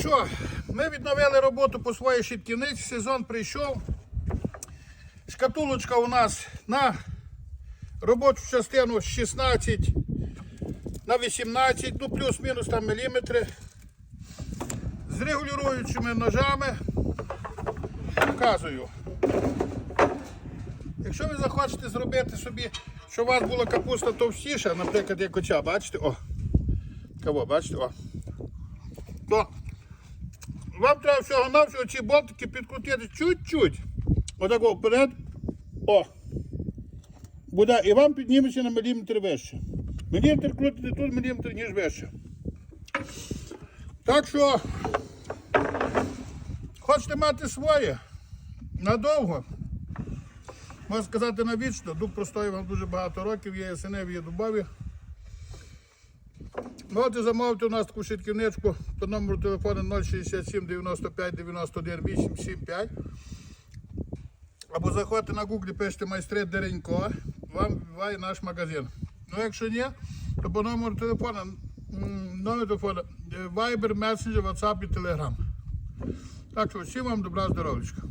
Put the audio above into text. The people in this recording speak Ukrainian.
що, ми відновили роботу по своїй щитківниці, сезон прийшов. Шкатулочка у нас на робочу частину 16 на 18, ну плюс-мінус там міліметри. З регулюючими ножами. Показую. Якщо ви захочете зробити собі, щоб у вас була капуста товстіша, наприклад, як оця, бачите, о. Кого, бачите, о. То вам треба всього навсього ці болтики підкрутити чуть-чуть. Отако вперед. О. Буде, і вам підніметься на міліметр вище. Міліметр крутите тут, міліметр ніж вище. Так що, хочете мати своє надовго. Можна сказати навічно, дуб простоїв вам дуже багато років, є ясеневі, є дубові. Можете замовити у нас таку щитківничку по номеру телефону 067 95 91 875. Або заходьте на гуглі, пишете майстри Деренько, вам вбиває наш магазин. Ну якщо ні, то по номеру телефону, номер телефону, е, Viber, Messenger, WhatsApp і Telegram. Так що всім вам добра здоров'ячка.